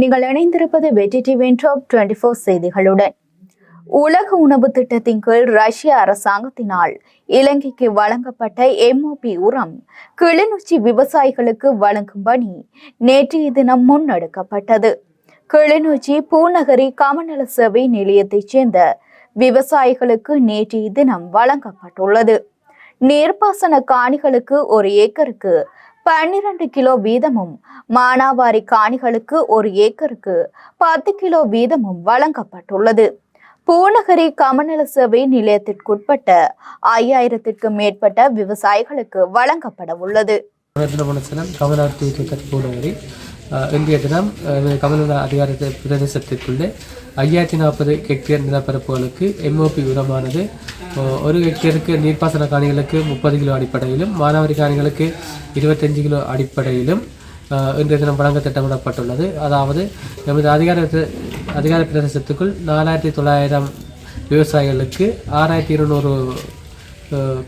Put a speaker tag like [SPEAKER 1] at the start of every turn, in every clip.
[SPEAKER 1] நீங்கள் இணைந்திருப்பது வெற்றி டிவி டாப் டுவெண்டி ஃபோர் செய்திகளுடன். உலக உணவு திட்டத்தின் கீழ் ரஷ்ய அரசாங்கத்தினால் இலங்கைக்கு வழங்கப்பட்ட எம்ஓபி உரம் கிளிநொச்சி விவசாயிகளுக்கு வழங்கும் பணி நேற்றைய தினம் முன்னெடுக்கப்பட்டது. கிளிநொச்சி பூநகரி கமநல சேவை நிலையத்தைச் சேர்ந்த விவசாயிகளுக்கு நேற்றைய தினம் வழங்கப்பட்டுள்ளது. நீர்ப்பாசன காணிகளுக்கு ஒரு ஏக்கருக்கு பன்னிரண்டு கிலோ வீதமும் மானாவாரி காணிகளுக்கு ஒரு ஏக்கருக்கு பத்து கிலோ வீதமும் வழங்கப்பட்டுள்ளது. பூநகரி கமநல சேவை நிலையத்திற்குட்பட்ட ஐயாயிரத்திற்கும் மேற்பட்ட விவசாயிகளுக்கு வழங்கப்பட உள்ளது.
[SPEAKER 2] திருமணசனம் பூநகரி இன்றைய தினம் கமல பிரதேசத்திற்குள்ளே ஐயாயிரத்தி நாற்பது ஹெக்டேர் நிலப்பரப்புகளுக்கு எம்ஓபி உரமானது. ஒரு ஹெக்டேருக்கு நீர்ப்பாசன காணிகளுக்கு முப்பது கிலோ அடிப்படையிலும் மானாவாரி காணிகளுக்கு இருபத்தஞ்சு கிலோ அடிப்படையிலும் இன்றைய தினம் வழங்க திட்டமிடப்பட்டுள்ளது. அதாவது எமது அதிகார அதிகார பிரதேசத்துக்குள் நாலாயிரத்தி தொள்ளாயிரம் விவசாயிகளுக்கு ஆறாயிரத்தி இருநூறு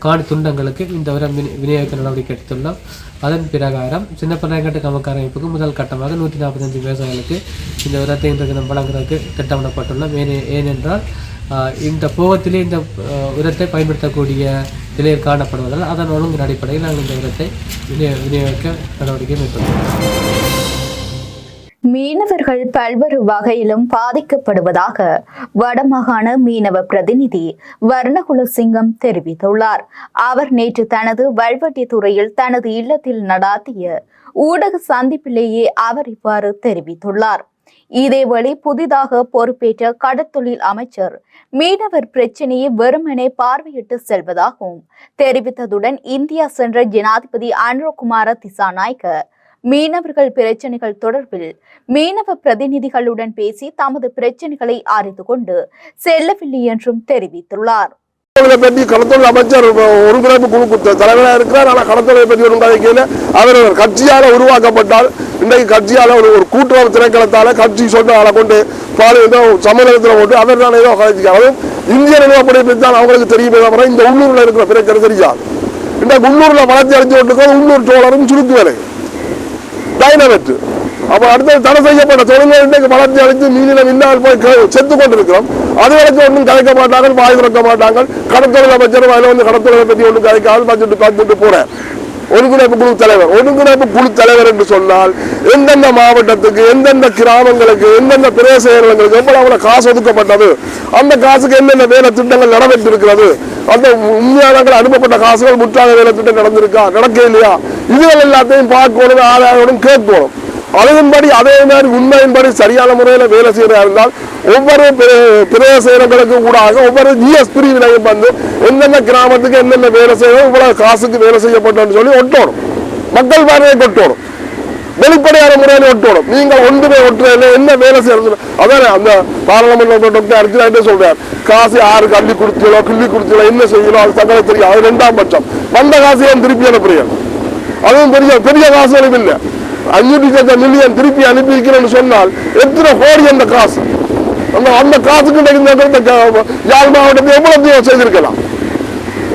[SPEAKER 2] காணி துண்டங்களுக்கு இந்த உரம் விநியோகிக்க நடவடிக்கை எடுத்துள்ளோம். அதன் பிரகாரம் சின்னப்பநாயக்கட்டு கமக்கார அமைப்புக்கு முதல் கட்டமாக நூற்றி நாற்பத்தஞ்சு விவசாயிகளுக்கு இந்த உரத்தை இன்று தினம் வழங்குறதுக்கு திட்டமிடப்பட்டுள்ளோம். ஏனே ஏனென்றால் இந்த போகத்திலே இந்த உரத்தை பயன்படுத்தக்கூடிய நிலையில் காணப்படுவதால் அதன் ஒழுங்கின் அடிப்படையில் நாங்கள் இந்த உரத்தை விநியோ விநியோகிக்க நடவடிக்கை மேற்கொள்கிறோம்.
[SPEAKER 1] மீனவர்கள் பல்வேறு வகையிலும் பாதிக்கப்படுவதாக வடமாகாண மீனவ பிரதிநிதி வர்ணகுல சிங்கம் தெரிவித்துள்ளார். அவர் நேற்று தனது வல்வட்டித்துறையில் தனது இல்லத்தில் நடாத்திய ஊடக சந்திப்பிலேயே அவர் இவ்வாறு தெரிவித்துள்ளார். இதேவேளை புதிதாக பொறுப்பேற்ற கடற்தொழில் அமைச்சர் மீனவர் பிரச்சனையை வெறுமனே பார்வையிட்டு செல்வதாகவும் தெரிவித்ததுடன் இந்தியா சென்ற ஜனாதிபதி அனுரகுமார திசாநாயக்க மீனவர்கள் பிரச்சனைகள் தொடர்பில் மீனவ பிரதிநிதிகளுடன் பேசி தமது பிரச்சனைகளை அறிந்து கொண்டு செல்லவில்லை என்றும் தெரிவித்துள்ளார்.
[SPEAKER 3] பற்றி கடத்தொழில் அமைச்சர் ஒருங்கிணைப்பு குழு கு- தலைவராக இருக்கிறார். ஆனால் கடத்தொழிலை பற்றி ஒரு அவர் ஒரு கட்சியால் உருவாக்கப்பட்டால் இன்றைக்கு கட்சியால் ஒரு ஒரு கூட்டுறவு திரைக்களத்தால் கட்சி சொன்ன ஆளை கொண்டு பால் ஏதோ சம்மேளனத்தில் போட்டு அவர் தான் ஏதோ கலைச்சிக்க இந்திய நிலப்படை பற்றி தான் அவங்களுக்கு தெரியுமே. தவிர இந்த உள்ளூரில் இருக்கிற பிரச்சனை தெரியாது. இந்த உள்ளூரில் வளர்ச்சி அடைஞ்சு கொண்டு உள்ளூர் சோழரும் சுருக்கு வேலை டைனமெட் அப்போ அடுத்தது தடை செய்யப்பட்ட தொழில்கள் இன்றைக்கு வளர்ச்சி அடைந்து மீனில் இல்லாமல் போய் செத்து கொண்டிருக்கிறோம். அது வரைக்கும் ஒன்றும் கலைக்க மாட்டாங்க வாய் திறக்க மாட்டாங்க கடத்தொழில் அமைச்சர் அதில் வந்து கடத்தொழிலை பற்றி ஒன்றும் கலைக்காது பட்ஜெட்டு பார்த்துட்டு போறேன். ஒருங்கிணைப்பு குழு தலைவர் ஒருங்கிணைப்பு குழு தலைவர் என்று சொன்னால் எந்தெந்த மாவட்டத்துக்கு எந்தெந்த கிராமங்களுக்கு எந்தெந்த பிரதேச செயலகங்களுக்கு எவ்வளவு காசு ஒதுக்கப்பட்டது அந்த காசுக்கு என்னென்ன வேலை திட்டங்கள் நடந்துட்டு அந்த உண்மையான அனுப்பப்பட்ட காசுகள் முற்றாக வேலை திட்டம் நடந்திருக்கா நடக்க இல்லையா இதுகள் எல்லாத்தையும் பார்க்கணும் ஆதாயோடும் கேட்கணும். அதன்படி அதே மாதிரி உண்மையின்படி சரியான முறையில் வேலை செய்யறதா இருந்தால் ஒவ்வொரு பிரதேச செயலங்களுக்கு ஊடாக ஒவ்வொரு ஜிஎஸ் பிரிவினையும் வந்து எந்தெந்த கிராமத்துக்கு என்னென்ன வேலை செய்யணும் இவ்வளவு காசுக்கு வேலை செய்யப்பட்டோம்னு சொல்லி ஒட்டணும் மக்கள் பார்வையை கொட்டணும் வெளிப்படையான முறையில் ஒட்டணும் நீங்கள் ஒன்றுமே ஒட்டுறதுல என்ன வேலை செய்யறது அதான் அந்த பாராளுமன்ற டாக்டர் அர்ஜுனாட்டே சொல்றார். காசு யாருக்கு அள்ளி கொடுத்தீங்களோ கிள்ளி கொடுத்தீங்களோ என்ன செய்யணும் அது தகவல் தெரியும். அது ரெண்டாம் பட்சம். வந்த காசு ஏன் திருப்பி அனுப்புறீங்க? அதுவும் பெரிய பெரிய காசுகளும் இல்லை. ஐநூற்றி லட்சம் மில்லியன் திருப்பி அனுப்பி வைக்கிறேன்னு சொன்னால் எத்தனை கோடி அந்த காசு? அந்த அந்த காசுக்கு இந்த இந்த யாழ் மாவட்டத்தை எவ்வளவு செய்திருக்கலாம்?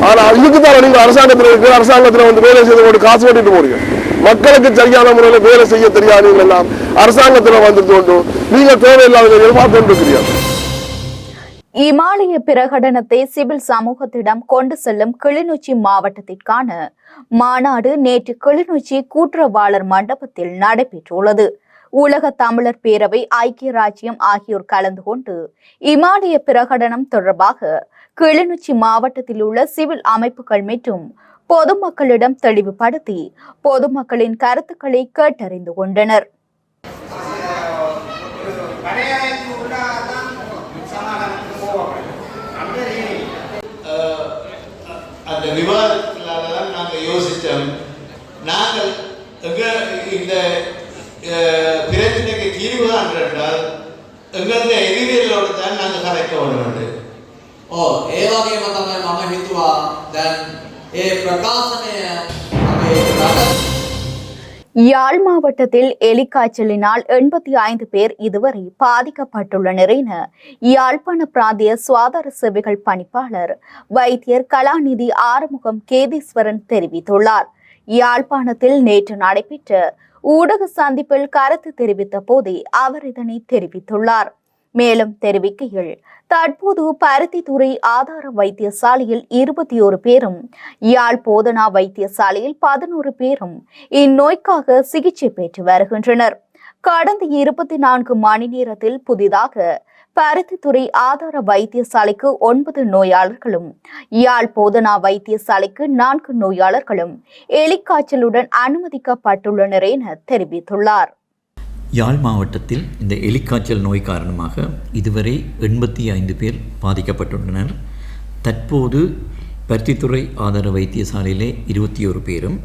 [SPEAKER 3] ஆனா இதுக்கு தான் நீங்க அரசாங்கத்தில் இருக்கிற அரசாங்கத்தில் வந்து வேலை செய்து கொண்டு காசு கட்டிட்டு போறீங்க. மக்களுக்கு சரியான முறையில் வேலை செய்ய தெரியாதீங்க எல்லாம் அரசாங்கத்தில் வந்துட்டு கொண்டு நீங்க தேவையில்லாத எதிர்பார்த்து கொண்டு கொண்டிருக்கிறீங்க
[SPEAKER 1] இமாலய பிரகடனத்தை சிவில் சமூகத்திடம் கொண்டு செல்லும் கிளிநொச்சி மாவட்டத்திற்கான மாநாடு நேற்று கிளிநொச்சி கூட்டுறவாளர் மண்டபத்தில் நடைபெற்றுள்ளது. உலக தமிழர் பேரவை ஐக்கிய ராஜ்யம் ஆகியோர் கலந்து கொண்டு இமாலய பிரகடனம் தொடர்பாக கிளிநொச்சி மாவட்டத்தில் உள்ள சிவில் அமைப்புகள் மற்றும் பொதுமக்களிடம் தெளிவுபடுத்தி பொதுமக்களின் கருத்துக்களை கேட்டறிந்து கொண்டனர்
[SPEAKER 4] அந்த விவாதத்தினால தான் நாங்கள் யோசித்தோம் நாங்கள் எங்க இந்த அஹ், பிரச்சனைக்கு தீர்வு தான் என்றால் எங்களது எதிரிகளோடு தான் நாங்கள் கதைக்க வேண்டும்
[SPEAKER 5] ඔව් ඒ වගේම තමයි මම හිතුවා දැන් ඒ ප්‍රකාශනය අපේ රට
[SPEAKER 1] யாழ் மாவட்டத்தில் எலிக்காய்ச்சலினால் எண்பத்தி ஐந்து பேர் இதுவரை பாதிக்கப்பட்டுள்ளனர் என யாழ்ப்பாண பிராந்திய சுவாதார சேவைகள் பணிப்பாளர் வைத்தியர் கலாநிதி ஆறுமுகம் கேதீஸ்வரன் தெரிவித்துள்ளார். யாழ்ப்பாணத்தில் நேற்று நடைபெற்ற ஊடக சந்திப்பில் கருத்து தெரிவித்த போதே அவர் இதனை தெரிவித்துள்ளார். மேலும் தெரிவிக்கையில் தற்போது பருத்தித்துறை ஆதார வைத்தியசாலையில் இருபத்தி ஒரு பேரும் யாழ் போதனா வைத்தியசாலையில் பதினோரு பேரும் இந்நோய்க்காக சிகிச்சை பெற்று வருகின்றனர். கடந்த இருபத்தி நான்கு மணி நேரத்தில் புதிதாக பருத்தித்துறை ஆதார வைத்தியசாலைக்கு ஒன்பது நோயாளர்களும் யாழ் போதனா வைத்தியசாலைக்கு நான்கு நோயாளர்களும் எலிக்காய்ச்சலுடன் அனுமதிக்கப்பட்டுள்ளனர் என தெரிவித்துள்ளார்.
[SPEAKER 6] யாழ் மாவட்டத்தில் இந்த எலிக்காய்ச்சல் நோய் காரணமாக இதுவரை எண்பத்தி ஐந்து பேர் பாதிக்கப்பட்டுள்ளனர். தற்போது பருத்தித்துறை ஆதார வைத்தியசாலையிலே இருபத்தி ஒரு பேரும்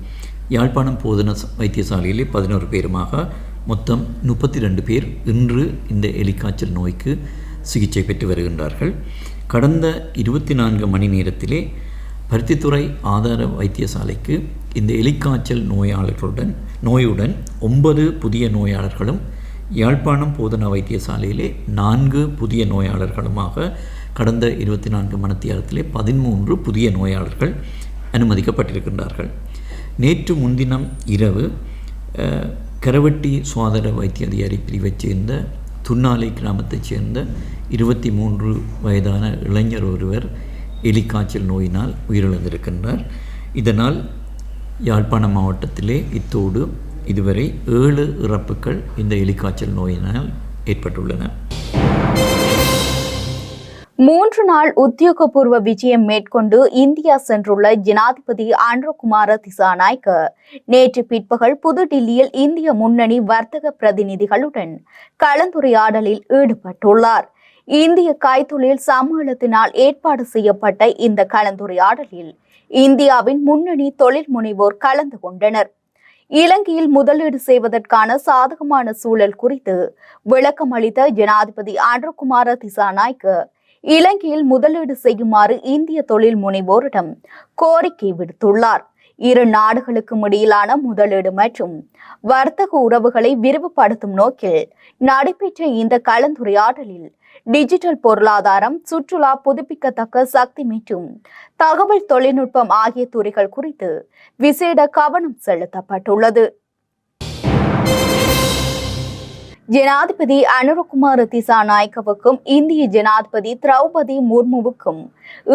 [SPEAKER 6] யாழ்ப்பாணம் போதன வைத்தியசாலையிலே பதினோரு பேருமாக மொத்தம் முப்பத்தி ரெண்டு பேர் இன்று இந்த எலிக்காய்ச்சல் நோய்க்கு சிகிச்சை பெற்று வருகின்றார்கள். கடந்த இருபத்தி நான்கு மணி நேரத்திலே பருத்தித்துறை ஆதார வைத்தியசாலைக்கு இந்த எலிக்காய்ச்சல் நோயாளர்களுடன் நோயுடன் ஒன்பது புதிய நோயாளர்களும் யாழ்ப்பாணம் போதனா வைத்தியசாலையிலே நான்கு புதிய நோயாளர்களுமாக கடந்த இருபத்தி நான்கு மணத்தியாலத்திலே பதிமூன்று புதிய நோயாளர்கள் அனுமதிக்கப்பட்டிருக்கின்றார்கள். நேற்று முன்தினம் இரவு கரவட்டி சுகாதார வைத்திய அதிகாரி பிரிவைச் சேர்ந்த துன்னாலை கிராமத்தைச் சேர்ந்த இருபத்தி மூன்று வயதான இளைஞர் ஒருவர் எலிக்காய்ச்சல் நோயினால் உயிரிழந்திருக்கின்றார். இதனால் யாழ்ப்பாணம் மாவட்டத்திலே இத்தோடு இதுவரை ஏழு இறப்புகள் இந்த எலிக்காய்ச்சல் நோயினால் ஏற்பட்டுள்ளன.
[SPEAKER 1] மூன்று நாள் உத்தியோகபூர்வ விஜயம் மேற்கொண்டு இந்தியா சென்றுள்ள ஜனாதிபதி ஆண்ட்ரோகுமார திசாநாய்க்க. நேற்று பிற்பகல் புதுடில்லியில் இந்திய முன்னணி வர்த்தக பிரதிநிதிகளுடன் கலந்துரையாடலில் ஈடுபட்டுள்ளார். இந்திய கைத்தொழில் சம்மேளத்தினால் ஏற்பாடு செய்யப்பட்ட இந்த கலந்துரையாடலில் இந்தியாவின் முன்னணி தொழில் முனைவோர் கலந்து கொண்டனர். இலங்கையில் முதலீடு செய்வதற்கான சாதகமான சூழல் குறித்து விளக்கம் அளித்த ஜனாதிபதி ஆண்ட்ரோகுமார திசாநாய்க்கு இலங்கையில் முதலீடு செய்யுமாறு இந்திய தொழில் முனைவோரிடம் கோரிக்கை விடுத்துள்ளார். இரு நாடுகளுக்கும் இடையிலான முதலீடு மற்றும் வர்த்தக உறவுகளை விரிவுபடுத்தும் நோக்கில் நடைபெற்ற இந்த கலந்துரையாடலில் டிஜிட்டல் பொருளாதாரம் சுற்றுலா புதுப்பிக்கத்தக்க சக்தி மற்றும் தகவல் தொழில்நுட்பம் ஆகிய துறைகள் குறித்து விசேட கவனம் செலுத்தப்பட்டுள்ளது. ஜனாதிபதி அனுரகுமார திசாநாயக்கவுக்கும் இந்திய ஜனாதிபதி திரௌபதி முர்முவுக்கும்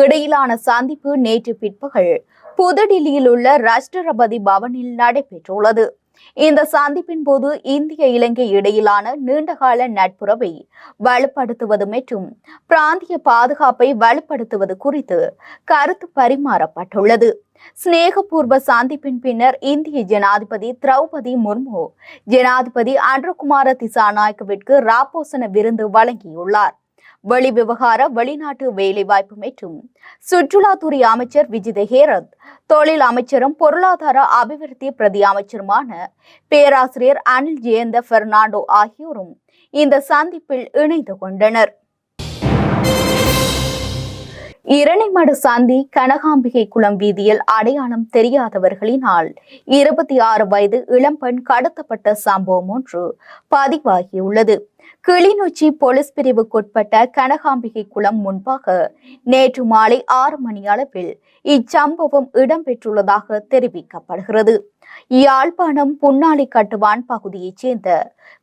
[SPEAKER 1] இடையிலான சந்திப்பு நேற்று பிற்பகல் புதுடில்லியில் உள்ள ராஷ்டிரபதி பவனில் நடைபெற்றுள்ளது. இந்த சந்திப்பின் போது இந்திய இலங்கை இடையிலான நீண்டகால நட்புறவை வலுப்படுத்துவது மற்றும் பிராந்திய பாதுகாப்பை வலுப்படுத்துவது குறித்து கருத்து பரிமாறப்பட்டுள்ளது. சிநேகபூர்வ சந்திப்பின் பின்னர் இந்திய ஜனாதிபதி திரௌபதி முர்மு ஜனாதிபதி அன்ருகுமார திசாநாயக்கவிற்கு ராப்போசன விருந்து வழங்கியுள்ளார். வெளிவிவகார வெளிநாட்டு வேலைவாய்ப்பு மற்றும் சுற்றுலாத்துறை அமைச்சர் விஜித ஹேரத் தொழில் அமைச்சரும் பொருளாதார அபிவிருத்தி பிரதி அமைச்சருமான பேராசிரியர் அனில் ஜெயந்த பெர்னாண்டோ ஆகியோரும் இந்த சந்திப்பில் இணைந்து கொண்டனர். இரணைமடு சந்தி கனகாம்பிகை குளம் வீதியில் அடையாளம் தெரியாதவர்களினால் இருபத்தி ஆறு வயது இளம்பெண் கடத்தப்பட்ட சம்பவம் ஒன்று பதிவாகியுள்ளது. கிளிநொச்சி போலீஸ் பிரிவுக்குட்பட்ட கனகாம்பிகை குளம் முன்பாக நேற்று மாலை ஆறு மணி அளவில் இச்சம்பவம் இடம்பெற்றுள்ளதாக தெரிவிக்கப்படுகிறது. யாழ்ப்பாணம் புன்னாளி கட்டுவான் பகுதியைச் சேர்ந்த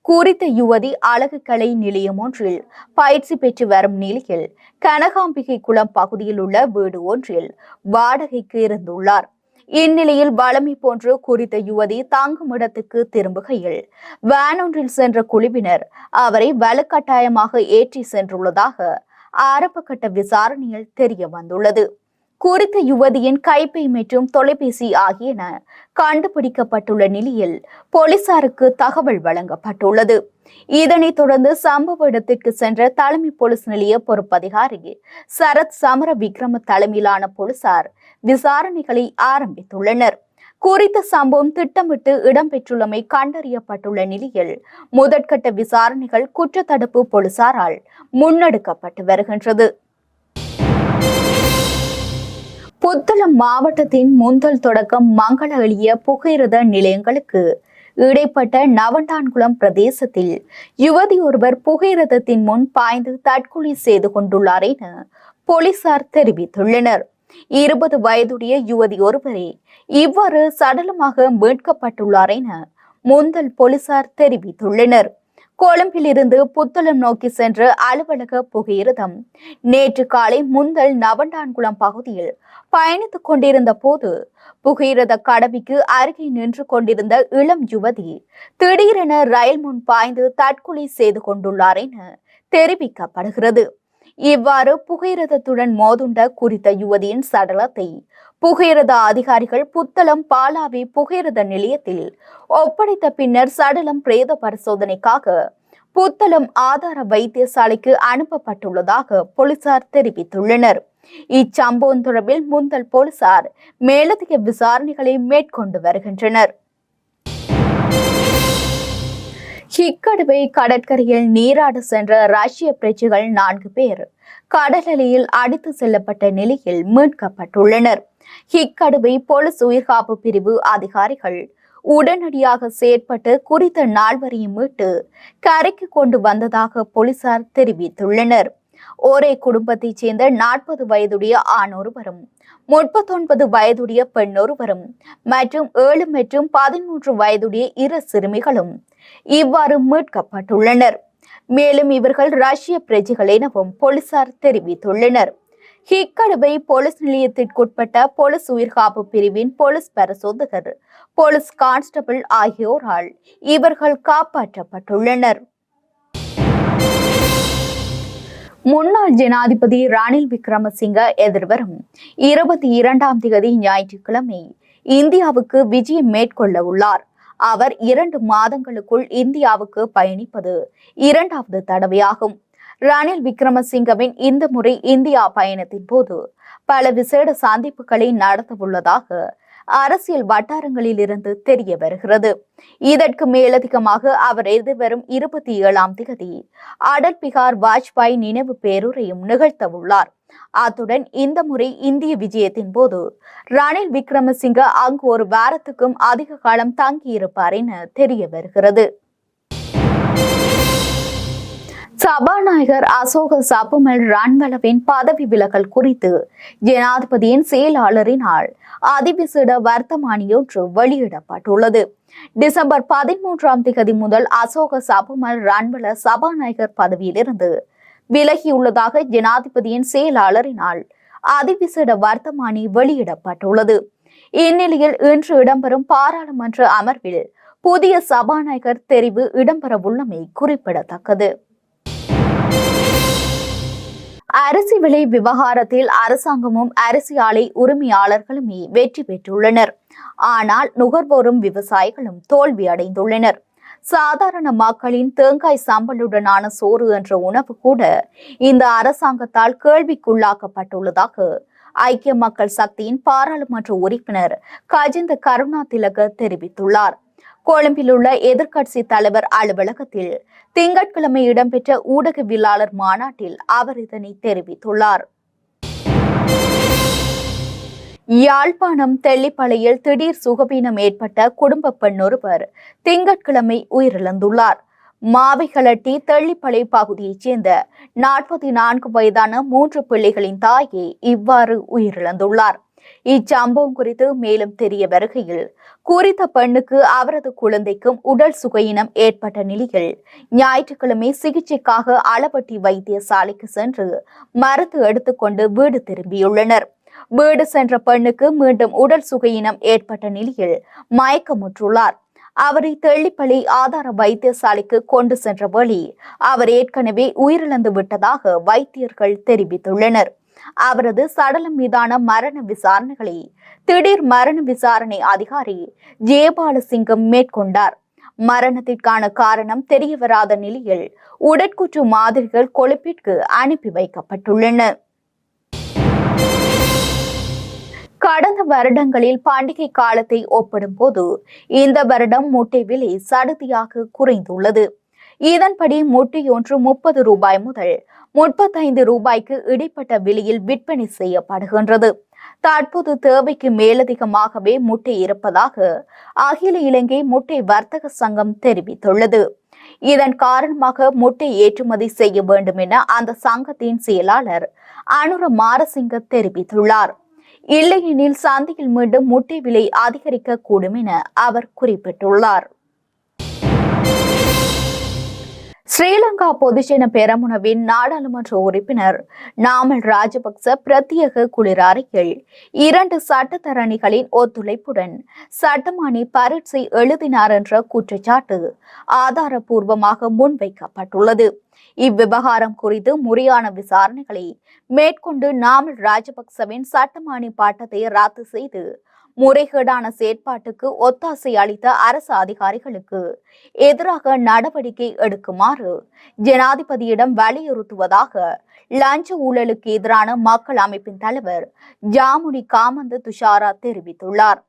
[SPEAKER 1] குறித்த யுவதி அழகு கலை நிலையம் ஒன்றில் பயிற்சி பெற்று வரும் நிலையில் கனகாம்பிகை குளம் பகுதியில் உள்ள வீடு ஒன்றில் வாடகைக்கு இருந்துள்ளார். இந்நிலையில் வளமை போன்று குறித்த யுவதி தங்கும் இடத்துக்கு திரும்புகையில் வேனொன்றில் சென்ற குழுவினர் அவரை வலுக்கட்டாயமாக ஏற்றி சென்றுள்ளதாக ஆரம்பகட்ட விசாரணையில் தெரிய வந்துள்ளது. குறித்த யுவதியின் கைப்பை மற்றும் தொலைபேசி ஆகியன கண்டுபிடிக்கப்பட்டுள்ள நிலையில் போலீசாருக்கு தகவல் வழங்கப்பட்டுள்ளது. இதனைத் தொடர்ந்து சம்பவ இடத்திற்கு சென்ற தலைமை போலீஸ் நிலைய பொறுப்பதிகாரி சரத் சமர விக்ரம தலைமையிலான போலீசார் விசாரணைகளை ஆரம்பித்துள்ளனர். குறித்த சம்பவம் திட்டமிட்டு இடம்பெற்றுள்ளமை கண்டறியப்பட்டுள்ள நிலையில் முதற்கட்ட விசாரணைகள் குற்றத்தடுப்பு போலீசாரால் முன்னெடுக்கப்பட்டு வருகின்றது. புத்தளம் மாவட்டத்தின் முந்தல் தொடக்கம் மங்கள எளிய புகையிரத நிலையங்களுக்கு இடைப்பட்ட நவண்டான்குளம் பிரதேசத்தில் யுவதி ஒருவர் புகையிரதத்தின் முன் பாய்ந்து தற்கொலை செய்து கொண்டுள்ளார் என போலீசார் தெரிவித்துள்ளனர். இருபது வயதுடைய யுவதி ஒருவரே இவ்வாறு சடலமாக மீட்கப்பட்டுள்ளார் என முந்தல் போலீசார் தெரிவித்துள்ளனர். கொழும்பிலிருந்து புத்தளம் நோக்கி சென்ற அலுவலக புகையிரதம். நேற்று காலை முந்தல் நவண்டான்குளம் பகுதியில் பயணித்துக் கொண்டிருந்த போது புகையிரத கடவிக்கு அருகே நின்று கொண்டிருந்த இளம் யுவதி திடீரென ரயில் முன் பாய்ந்து தற்கொலை செய்து கொண்டுள்ளார் என தெரிவிக்கப்படுகிறது. இவ்வாறு புகையிரதத்துடன் மோதுண்ட குறித்த யுவதியின் சடலத்தை புகையிரத அதிகாரிகள் புத்தளம் பாலாவி புகையிரத நிலையத்தில் ஒப்படைத்த பின்னர் சடலம் பிரேத பரிசோதனைக்காக புத்தளம் ஆதார வைத்தியசாலைக்கு அனுப்பப்பட்டுள்ளதாக போலீசார் தெரிவித்துள்ளனர். இச்சம்பவம் தொடர்பில் முந்தல் போலீசார் மேலதிக விசாரணைகளை மேற்கொண்டு வருகின்றனர். ஹிக்கடுவை கடற்கரையில் நீராட சென்ற ரஷ்ய பிரஜைகள் நான்கு பேர் கடலலையில் அடித்து செல்லப்பட்ட நிலையில் மீட்கப்பட்டுள்ளனர். ஹிக்கடுவை போலீஸ் உயிர்காப்பு பிரிவு அதிகாரிகள் உடனடியாக செயற்பட்டு குறித்த நால்வரையும் மீட்டு கரைக்கு கொண்டு வந்ததாக போலீசார் தெரிவித்துள்ளனர். ஒரே குடும்பத்தைச் சேர்ந்த நாற்பது வயதுடைய ஆணொருவரும் முப்பத்தொன்பது வயதுடைய பெண்ணொருவரும் மற்றும் ஏழு மற்றும் பதிமூன்று வயதுடைய இரு சிறுமிகளும் இவ்வாறு மீட்கப்பட்டுள்ளனர். மேலும் இவர்கள் ரஷ்ய பிரஜைகள் எனவும் போலீசார் தெரிவித்துள்ளனர். ஹிக்கடுவை போலீஸ் நிலையத்திற்குட்பட்ட போலீஸ் உயிர்காப்பு பிரிவின் போலீஸ் பரிசோதகர் போலீஸ் கான்ஸ்டபிள் ஆகியோரால் இவர்கள் காப்பாற்றப்பட்டுள்ளனர். முன்னாள் ஜனாதிபதி ரணில் விக்ரமசிங்க எதிர்வரும் இருபத்தி இரண்டாம் தேதி ஞாயிற்றுக்கிழமை இந்தியாவுக்கு விஜயம் மேற்கொள்ள உள்ளார். அவர் இரண்டு மாதங்களுக்குள் இந்தியாவுக்கு பயணிப்பது இரண்டாவது தடவையாகும். ரணில் விக்ரமசிங்கவின் இந்த முறை இந்தியா பயணத்தின் போது பல விசேட சந்திப்புகளை நடத்தவுள்ளதாக அரசியல் வட்டாரங்களில் இருந்து தெரிய வருகிறது. இதற்கு மேலதிகமாக அவர் எதிர்வரும் இருபத்தி ஏழாம் தேதி அடல் பிகார் வாஜ்பாய் நினைவு பேருரையும் நிகழ்த்தவுள்ளார். அத்துடன் இந்த முறை இந்திய விஜயத்தின் போது ரணில் விக்ரமசிங்க அங்கு ஒரு வாரத்துக்கும் அதிக காலம் தங்கியிருப்பார் என தெரிய வருகிறது. சபாநாயகர் அசோக சபுமல் ரன்வலவின் பதவி விலகல் குறித்து ஜனாதிபதியின் செயலாளரினால் அதிவிசேட வர்த்தமானியொன்று வெளியிடப்பட்டுள்ளது. டிசம்பர் பதிமூன்றாம் தேதி முதல் அசோக சபுமல் ரன்வல சபாநாயகர் பதவியிலிருந்து விலகியுள்ளதாக ஜனாதிபதியின் செயலாளரினால் அதிவிசேட வர்த்தமானி வெளியிடப்பட்டுள்ளது. இந்நிலையில் இன்று இடம்பெறும் பாராளுமன்ற அமர்வில் புதிய சபாநாயகர் தெரிவு இடம்பெறவுள்ளமை குறிப்பிடத்தக்கது. அரிசி விலை விவகாரத்தில் அரசாங்கமும் அரிசி ஆலை உரிமையாளர்களுமே வெற்றி பெற்றுள்ளனர். ஆனால் நுகர்வோரும் விவசாயிகளும் தோல்வி அடைந்துள்ளனர். சாதாரண மக்களின் தேங்காய் சாம்பலுடனான சோறு என்ற உணவு கூட இந்த அரசாங்கத்தால் கேள்விக்குள்ளாக்கப்பட்டுள்ளதாக ஐக்கிய மக்கள் சக்தியின் பாராளுமன்ற உறுப்பினர் கஜிந்த கருணா திலக தெரிவித்துள்ளார். கொழும்பில் உள்ள எதிர்க்கட்சி தலைவர் அலுவலகத்தில் திங்கட்கிழமை இடம்பெற்ற ஊடகவியலாளர் மாநாட்டில் அவர் இதனை தெரிவித்துள்ளார். யாழ்ப்பாணம் தெல்லிப்பளையில் திடீர் சுகவீனம் ஏற்பட்ட குடும்ப பெண்ணொருவர் திங்கட்கிழமை உயிரிழந்துள்ளார். மாவிகளட்டி தெள்ளிப்பளை பகுதியைச் சேர்ந்த நாற்பத்தி நான்கு வயதான மூன்று பிள்ளைகளின் தாயே இவ்வாறு உயிரிழந்துள்ளார். இச்சம்பவம் குறித்து மேலும் தெரிய வருகையில் குறித்த பெண்ணுக்கு அவரது குழந்தைக்கும் உடல் சுகையினம் ஏற்பட்ட நிலையில் ஞாயிற்றுக்கிழமை சிகிச்சைக்காக அளப்பட்டி வைத்தியசாலைக்கு சென்று மருந்து எடுத்துக்கொண்டு வீடு திரும்பியுள்ளனர். வீடு சென்ற பெண்ணுக்கு மீண்டும் உடல் சுகையினம் ஏற்பட்ட நிலையில் மயக்கமுற்றுள்ளார். அவரை தெள்ளிப்பள்ளி ஆதார வைத்தியசாலைக்கு கொண்டு சென்ற வழி அவர் ஏற்கனவே உயிரிழந்து விட்டதாக வைத்தியர்கள் தெரிவித்துள்ளனர். அவரது சடலம் மீதான மரண விசாரணைகளை திடீர் மரண விசாரணை அதிகாரி ஜெயபாலசிங்கம் மேற்கொண்டார். மரணத்திற்கான காரணம் தெரியவராத நிலையில் உடற்கூற்று மாதிரிகள் கொழுப்பிற்கு அனுப்பி வைக்கப்பட்டுள்ளன. கடந்த வருடங்களில் பண்டிகை காலத்தை ஒப்பிடும்போது இந்த வருடம் முட்டை விலை சடுதியாக குறைந்துள்ளது. இதன்படி முட்டை ஒன்று முப்பது ரூபாய் முதல் முப்பத்தைந்து ரூபாய்க்கு இடைப்பட்ட விலையில் விற்பனை செய்யப்படுகின்றது. தற்போது தேவைக்கு மேலதிகமாகவே முட்டை இருப்பதாக அகில இலங்கை முட்டை வர்த்தக சங்கம் தெரிவித்துள்ளது. இதன் காரணமாக முட்டை ஏற்றுமதி செய்ய வேண்டும் என அந்த சங்கத்தின் செயலாளர் அனுர மாரசிங்க தெரிவித்துள்ளார். இல்லையெனில் சந்தையில் மீண்டும் முட்டை விலை அதிகரிக்க கூடும் என அவர் குறிப்பிட்டுள்ளார். ஸ்ரீலங்கா பொதுஜன பெரமுனவின் நாடாளுமன்ற உறுப்பினர் நாமல் ராஜபக்ச பிரத்யேக குளிர் அறையில் இரண்டு சட்டத்தரணிகளின் ஒத்துழைப்புடன் சட்டமானி பரீட்சை எழுதினார் என்ற குற்றச்சாட்டு ஆதாரபூர்வமாக முன்வைக்கப்பட்டுள்ளது. இவ்விவகாரம் குறித்து முறையான விசாரணைகளை மேற்கொண்டு நாமல் ராஜபக்சவின் சட்டமானி பாட்டத்தை ரத்து செய்து முறைகேடான செயற்பாட்டுக்கு ஒத்தாசை அளித்த அரசு அதிகாரிகளுக்கு எதிராக நடவடிக்கை எடுக்குமாறு ஜனாதிபதியிடம் வலியுறுத்துவதாக லஞ்ச ஊழலுக்கு எதிரான மக்கள் அமைப்பின் தலைவர் ஜாமுனி காமந்த துஷாரா தெரிவித்துள்ளார்.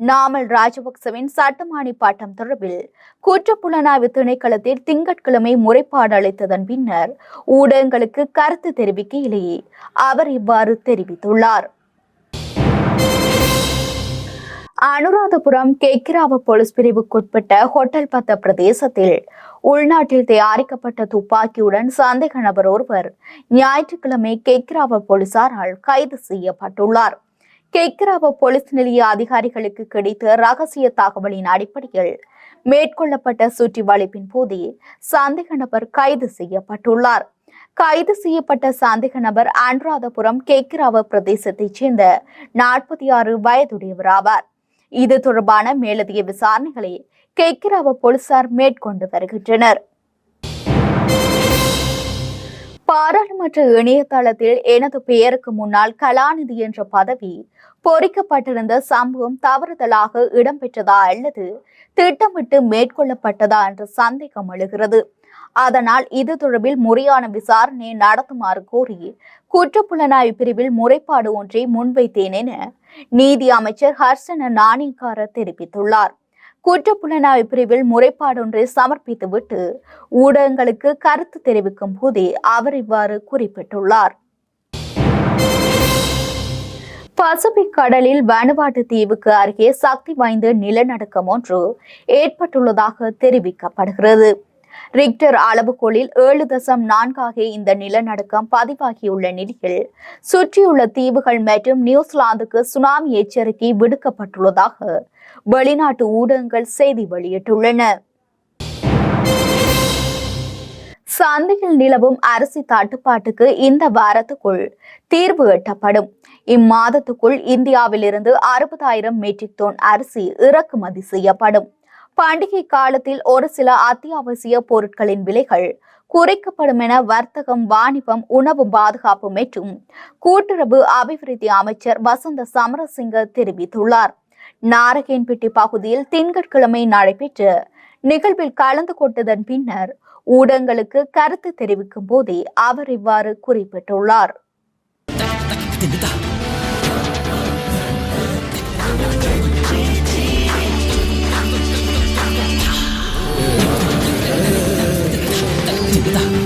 [SPEAKER 1] நாமல் ராஜபக்சவின் சட்டமானி பாட்டம் தொடர்பில் குற்றப்புலனாய்வு திணைக்களத்தில் திங்கட்கிழமை முறைப்பாடு அளித்ததன் பின்னர் ஊடகங்களுக்கு கருத்து தெரிவிக்கையிலேயே அவர் இவ்வாறு தெரிவித்துள்ளார். அனுராதபுரம் கெக்கிராவ போலீஸ் பிரிவுக்குட்பட்ட ஹோட்டல் பத்த பிரதேசத்தில் உள்நாட்டில் தயாரிக்கப்பட்ட துப்பாக்கியுடன் சந்தேக நபர் ஒருவர் ஞாயிற்றுக்கிழமை கெக்கிராவ போலீசாரால் கைது செய்யப்பட்டுள்ளார். கெக்கிராவ போலீஸ் நிலைய அதிகாரிகளுக்கு கிடைத்த ரகசிய தகவலின் அடிப்படையில் மேற்கொள்ளப்பட்ட சுற்றி வளைப்பின் போதே சந்தேக நபர் கைது செய்யப்பட்டுள்ளார். கைது செய்யப்பட்ட சந்தேக நபர் அனுராதபுரம் கெக்கிராவ பிரதேசத்தைச் சேர்ந்த நாற்பத்தி ஆறு வயதுடையவர் ஆவார் இது தொடர்பான மேலதிக விசாரணைகளை கெக்கிராவ போலீசார் மேற்கொண்டு வருகின்றனர். பாராளுமன்ற இணையதளத்தில் எனது பெயருக்கு முன்னால் கலாநிதி என்ற பதவி பொறிக்கப்பட்டிருந்த சம்பவம் தவறுதலாக இடம்பெற்றதா அல்லது திட்டமிட்டு மேற்கொள்ளப்பட்டதா என்ற சந்தேகம் எழுகிறது. அதனால் இது தொடர்பில் முறையான விசாரணை நடத்துமாறு கோரி குற்றப்புலனாய்வு பிரிவில் முறைப்பாடு ஒன்றை முன்வைத்தேன் என நீதி அமைச்சர் ஹர்ஷன நாணயக்கார தெரிவித்துள்ளார். குற்றப்புலனாய்வு பிரிவில் முறைப்பாடு ஒன்றை சமர்ப்பித்துவிட்டு ஊடகங்களுக்கு கருத்து தெரிவிக்கும் போதே அவர் இவ்வாறு குறிப்பிட்டுள்ளார். பசிபிக் கடலில் வனுவாட்டு தீவுக்கு அருகே சக்தி வாய்ந்த நிலநடுக்கம் ஒன்று ஏற்பட்டுள்ளதாக தெரிவிக்கப்படுகிறது. ரிக்டர் அளவுகோலில் ஏழு தசம் நான்காக இந்த நிலநடுக்கம் பதிவாகியுள்ள நிலையில் சுற்றியுள்ள தீவுகள் மற்றும் நியூசிலாந்துக்கு சுனாமி எச்சரிக்கை விடுக்கப்பட்டுள்ளதாக வெளிநாட்டு ஊடகங்கள் செய்தி வெளியிட்டுள்ளன. சந்தையில் நிலவும் அரிசி தட்டுப்பாட்டுக்கு இந்த வாரத்துக்குள் தீர்வு எட்டப்படும். இம்மாதத்துக்குள் இந்தியாவிலிருந்து அறுபதாயிரம் மெட்ரிக் டோன் அரிசி இறக்குமதி செய்யப்படும். பண்டிகை காலத்தில் ஒரு சில அத்தியாவசிய பொருட்களின் விலைகள் குறைக்கப்படும் என வர்த்தகம் வாணிபம் உணவு பாதுகாப்பு மற்றும் கூட்டுறவு அபிவிருத்தி அமைச்சர் வசந்த சமரசிங்க தெரிவித்துள்ளார். நாரகேன்பட்டி பகுதியில் திங்கட்கிழமை நடைபெற்ற நிகழ்வில் கலந்து கொண்டதன் பின்னர் ஊடகங்களுக்கு கருத்து தெரிவிக்கும் போதே அவர் இவ்வாறு குறிப்பிட்டுள்ளார். 있다.